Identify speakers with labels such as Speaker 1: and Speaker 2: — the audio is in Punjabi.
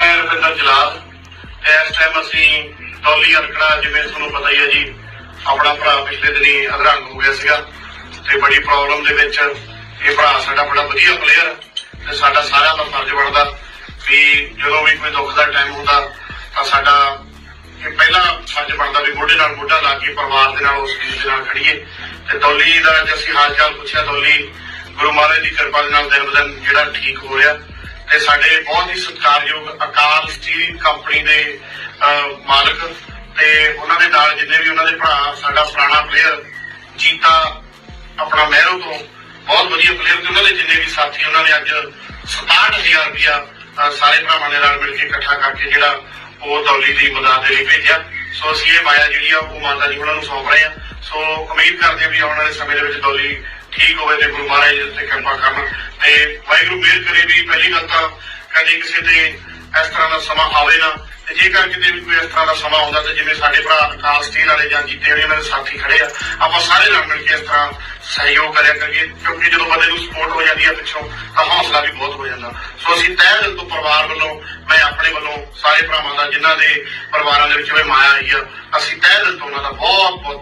Speaker 1: ਮੈਂ ਜਲਾਲ ਇਸ ਟਾਈਮ ਅਸੀਂ ਡੋਲੀ ਅਰਕੜਾ, ਜਿਵੇਂ ਤੁਹਾਨੂੰ ਪਤਾ ਹੀ ਹੈ ਜੀ, ਆਪਣਾ ਭਰਾ ਪਿਛਲੇ ਦਿਨੀ ਅਧਰੰਗ ਹੋ ਗਿਆ ਸੀਗਾ ਤੇ ਬੜੀ ਪ੍ਰੋਬਲਮ ਦੇ ਵਿੱਚ ਇਹ ਭਰਾ ਸਾਡਾ ਬੜਾ ਵਧੀਆ ਪਲੇਅਰ ਤੇ ਸਾਡਾ ਸਾਰਿਆਂ ਦਾ ਫਰਜ਼ ਬਣਦਾ ਵੀ ਜਦੋਂ ਵੀ ਕੋਈ ਦੁੱਖ ਦਾ ਟਾਈਮ ਹੁੰਦਾ ਤਾਂ ਸਾਡਾ ਨਾਲ ਮੋਢਾ ਲਾ ਕੇ ਪਰਿਵਾਰ ਦੇ ਨਾਲ ਉਸ ਚੀਜ਼ ਦੇ ਨਾਲ ਖੜੀਏ। ਤੇ ਡੋਲੀ ਦਾ ਅੱਜ ਅਸੀਂ ਹਾਲ ਚਾਲ ਪੁੱਛਿਆ ਡੋਲੀ ਗੁਰੂ ਮਹਾਰਾਜ ਦੀ ਕਿਰਪਾ ਦੇ ਨਾਲ ਦਿਨ ਬ ਜਿਹੜਾ ਠੀਕ ਹੋ ਰਿਹਾ। ਤੇ ਸਾਡੇ ਬਹੁਤ ਹੀ ਸਤਿਕਾਰਯੋਗ ਅਕਾਲ ਸਟੀਲ ਕੰਪਨੀ ਦੇ ਮਾਲਕ ਤੇ ਉਹਨਾਂ ਦੇ ਨਾਲ ਜਿੰਨੇ ਵੀ ਉਹਨਾਂ ਦੇ ਭਰਾ, ਸਾਡਾ ਪੁਰਾਣਾ ਪਲੇਅਰ ਜੀਤਾ, ਆਪਣਾ ਮਹਿਰੋ ਤੋਂ ਬਹੁਤ ਵਧੀਆ ਪਲੇਅਰ ਤੇ ਉਹਨਾਂ ਦੇ ਜਿੰਨੇ ਵੀ ਸਾਥੀ, ਉਹਨਾਂ ਨੇ ਅੱਜ 67000 ਰੁਪਇਆ ਸਾਰੇ ਭਰਾਵਾਂ ਨੇ ਨਾਲ ਮਿਲ ਕੇ ਇਕੱਠਾ ਕਰਕੇ ਜਿਹੜਾ ਉਹ ਦੌਲੀ ਦੀ ਮਦਦ ਦੇ ਲਈ ਭੇਜਿਆ। ਸੋ ਅਸੀਂ ਇਹ ਮਾਇਆ ਜਿਹੜੀ ਆ, ਉਹ ਮਾਤਾ ਜੀ ਉਹਨਾਂ ਨੂੰ ਸੌਂਪ ਰਹੇ ਆ। ਸੋ ਉਮੀਦ ਕਰਦੇ ਹਾਂ ਵੀ ਆਉਣ ਵਾਲੇ ਸਮੇਂ ਦੇ ਵਿੱਚ ਦੌਲੀ ਠੀਕ ਹੋਵੇ ਤੇ ਗੁਰੂ ਮਹਾਰਾਜ ਤੇ ਕਿਰਪਾ ਕਰਨ ਤੇ ਵਾਹਿਗੁਰੂ ਮਿਹਰ ਕਰੇ ਵੀ ਪਹਿਲੀ ਗੱਲ ਤਾਂ ਕਦੇ ਕਿਸੇ ਤੇ ਇਸ ਤਰ੍ਹਾਂ ਦਾ ਸਮਾਂ ਆਵੇ ਨਾ ਤੇ ਜੇਕਰ ਕਿਤੇ ਵੀ ਕੋਈ ਇਸ ਤਰ੍ਹਾਂ ਦਾ ਸਮਾਂ ਆਉਂਦਾ ਤੇ ਜਿਵੇਂ ਸਾਡੇ ਭਰਾ ਅਕਾਲ ਸਟੀਲ ਵਾਲੇ ਜਾਂ ਜੀਤੇ ਵਾਲੇ ਉਹਨਾਂ ਸਾਥੀ ਖੜੇ ਆ, ਆਪਾਂ ਸਾਰੇ ਰਲ ਮਿਲ ਕੇ ਇਸ ਤਰ੍ਹਾਂ ਸਹਿਯੋਗ ਕਰਿਆ ਕਰੀਏ, ਕਿਉਂਕਿ ਜਦੋਂ ਬੰਦੇ ਨੂੰ ਸਪੋਰਟ ਹੋ ਜਾਂਦੀ ਹੈ ਪਿੱਛੋਂ ਤਾਂ ਹੌਸਲਾ ਵੀ ਬਹੁਤ ਹੋ ਜਾਂਦਾ। ਸੋ ਅਸੀਂ ਤਹਿ ਦਿਲ ਤੋਂ ਪਰਿਵਾਰ ਵੱਲੋਂ, ਮੈਂ ਆਪਣੇ ਵੱਲੋਂ ਸਾਰੇ ਭਰਾਵਾਂ ਦਾ, ਜਿਨ੍ਹਾਂ ਦੇ ਪਰਿਵਾਰਾਂ ਦੇ ਵਿੱਚ ਇਹ ਮਾਇਆ ਆਈ ਆ। ਅਸੀਂ ਤਹਿ ਦਿਲ ਤੋਂ ਉਹਨਾਂ ਦਾ ਬਹੁਤ ਬਹੁਤ